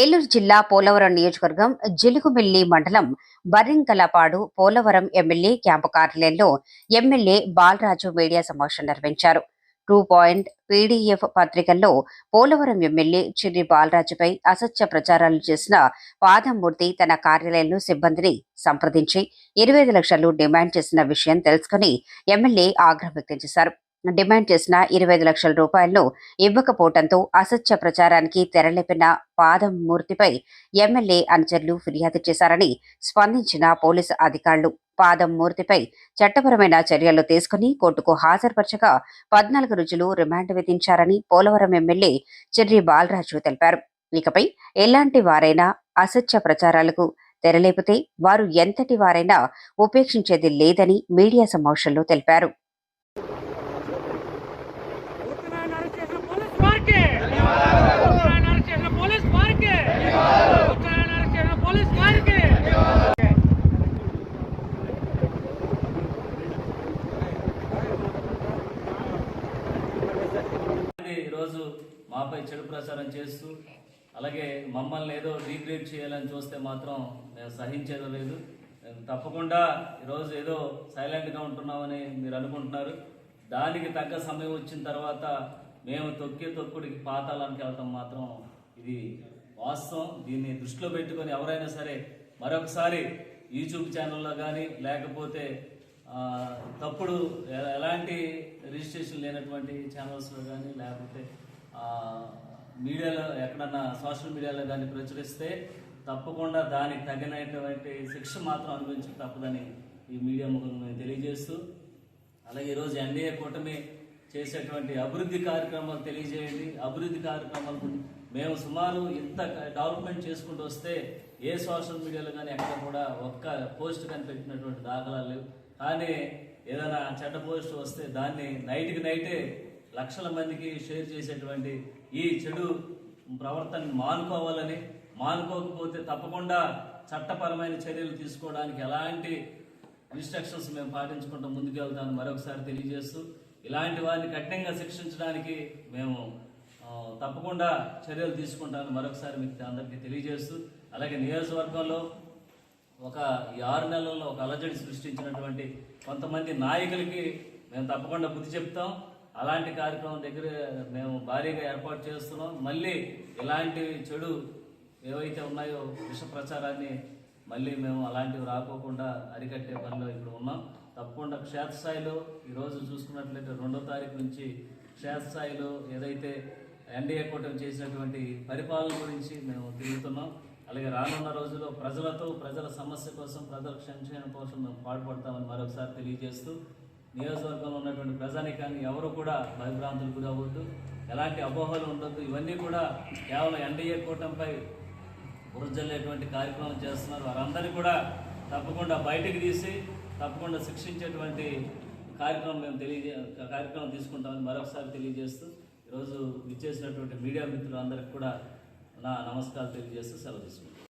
ఏలూరు జిల్లా పోలవరం నియోజకవర్గం జిలుగుమిల్లి మండలం బర్రింకలపాడు పోలవరం ఎమ్మెల్యే క్యాంపు కార్యాలయంలో ఎమ్మెల్యే బాలరాజు మీడియా సమావేశం నిర్వహించారు. టూ పాయింట్ పీడీఎఫ్ పత్రికల్లో పోలవరం ఎమ్మెల్యే చిన్ని బాలరాజుపై అసత్య ప్రచారాలు చేసిన పాదమూర్తి తన కార్యాలయంలో సిబ్బందిని సంప్రదించి ఇరవై ఐదు లక్షలు డిమాండ్ చేసిన విషయం తెలుసుకుని ఎమ్మెల్యే ఆగ్రహం వ్యక్తం చేశారు. డిమాండ్ చేసిన ఇరవై ఐదు లక్షల రూపాయలను ఇవ్వకపోవడంతో అసత్య ప్రచారానికి తెరలేపిన పాదం మూర్తిపై ఎమ్మెల్యే అనుచరులు ఫిర్యాదు చేశారని స్పందించిన పోలీసు అధికారులు. పాదం మూర్తిపై చట్టపరమైన చర్యలు తీసుకుని కోర్టుకు హాజరుపరచగా పద్నాలుగు రోజులు రిమాండ్ విధించారని పోలవరం ఎమ్మెల్యే చెర్రి బాలరాజు తెలిపారు. ఇకపై ఎలాంటి వారైనా అసత్య ప్రచారాలకు తెరలేపితే వారు ఎంతటి వారైనా ఉపేక్షించేది లేదని మీడియా సమావేశంలో తెలిపారు. ఈరోజు మాపై చెడు ప్రచారం చేస్తూ అలాగే మమ్మల్ని ఏదో డీగ్రేడ్ చేయాలని చూస్తే మాత్రం మేము సహించేది లేదు. మేము తప్పకుండా ఈరోజు ఏదో సైలెంట్గా ఉంటున్నామని మీరు అనుకుంటున్నారు. దానికి తగ్గ సమయం వచ్చిన తర్వాత మేము తొక్కే తొక్కుడికి పాతాళానికి వెళ్తాం మాత్రం ఇది వాస్తవం దీన్ని దృష్టిలో పెట్టుకొని ఎవరైనా సరే మరొకసారి యూట్యూబ్ ఛానల్లో కానీ లేకపోతే తప్పుడు ఎలాంటి రిజిస్ట్రేషన్ లేనటువంటి ఛానల్స్లో కానీ లేకపోతే మీడియాలో ఎక్కడన్నా సోషల్ మీడియాలో కానీ ప్రచురిస్తే తప్పకుండా దానికి తగినటువంటి శిక్ష మాత్రం అనుభవించక తప్పదని ఈ మీడియా ముఖంగా నేను తెలియజేస్తూ అలాగే ఈరోజు ఎన్డీఏ కూటమి చేసేటువంటి అభివృద్ధి కార్యక్రమాలు తెలియజేయండి. అభివృద్ధి కార్యక్రమాలు మేము సుమారు ఇంత డెవలప్మెంట్ చేసుకుంటూ వస్తే ఏ సోషల్ మీడియాలో కానీ ఎక్కడ కూడా ఒక్క పోస్ట్ కనిపెట్టినటువంటి దాఖలాలు లేవు. కానీ ఏదైనా చెడ్డ పోస్ట్ వస్తే దాన్ని నైట్కి నైటే లక్షల మందికి షేర్ చేసేటువంటి ఈ చెడు ప్రవర్తన మానుకోవాలని మానుకోకపోతే తప్పకుండా చట్టపరమైన చర్యలు తీసుకోవడానికి ఎలాంటి ఇన్స్ట్రక్షన్స్ మేము పాటించుకుంటూ ముందుకు వెళ్తాను మరొకసారి తెలియజేస్తూ ఇలాంటి వారిని కఠినంగా శిక్షించడానికి మేము తప్పకుండా చర్యలు తీసుకుంటాను. మరొకసారి మీకు అందరికీ తెలియజేస్తూ అలాగే నియోజకవర్గంలో ఒక ఈ ఆరు నెలల్లో ఒక అలజడి సృష్టించినటువంటి కొంతమంది నాయకులకి మేము తప్పకుండా బుద్ధి చెప్తాం. అలాంటి కార్యక్రమం దగ్గర మేము భారీగా ఏర్పాటు చేస్తున్నాం. మళ్ళీ ఇలాంటి చెడు ఏవైతే ఉన్నాయో విష ప్రచారాన్ని మళ్ళీ మేము అలాంటివి రాకోకుండా అరికట్టే పనిలో ఇప్పుడు ఉన్నాం. తప్పకుండా క్షేత్రస్థాయిలో ఈరోజు చూసుకున్నట్లయితే రెండో తారీఖు నుంచి క్షేత్రస్థాయిలో ఏదైతే ఎన్డీఏ కూటమి చేసినటువంటి పరిపాలన గురించి మేము తిరుగుతున్నాం. అలాగే రానున్న రోజుల్లో ప్రజలతో ప్రజల సమస్య కోసం ప్రజల సంక్షేమం కోసం మేము పాటుపడతామని మరొకసారి తెలియజేస్తూ నియోజకవర్గంలో ఉన్నటువంటి ప్రజానికాన్ని ఎవరు కూడా భయభ్రాంతులు గురవద్దు ఎలాంటి అపోహలు ఉండొద్దు. ఇవన్నీ కూడా కేవలం ఎన్డీఏ కూటమిపై బురజల్లేటువంటి కార్యక్రమం చేస్తున్నారు. వారందరినీ కూడా తప్పకుండా బయటికి తీసి తప్పకుండా శిక్షించేటువంటి కార్యక్రమం మేము తెలియజే కార్యక్రమం తీసుకుంటామని మరొకసారి తెలియజేస్తూ ఈరోజు విచ్చేసినటువంటి మీడియా మిత్రులందరికీ కూడా నా నమస్కారాలు తెలియజేస్తూ సెలవు తీసుకుంటాను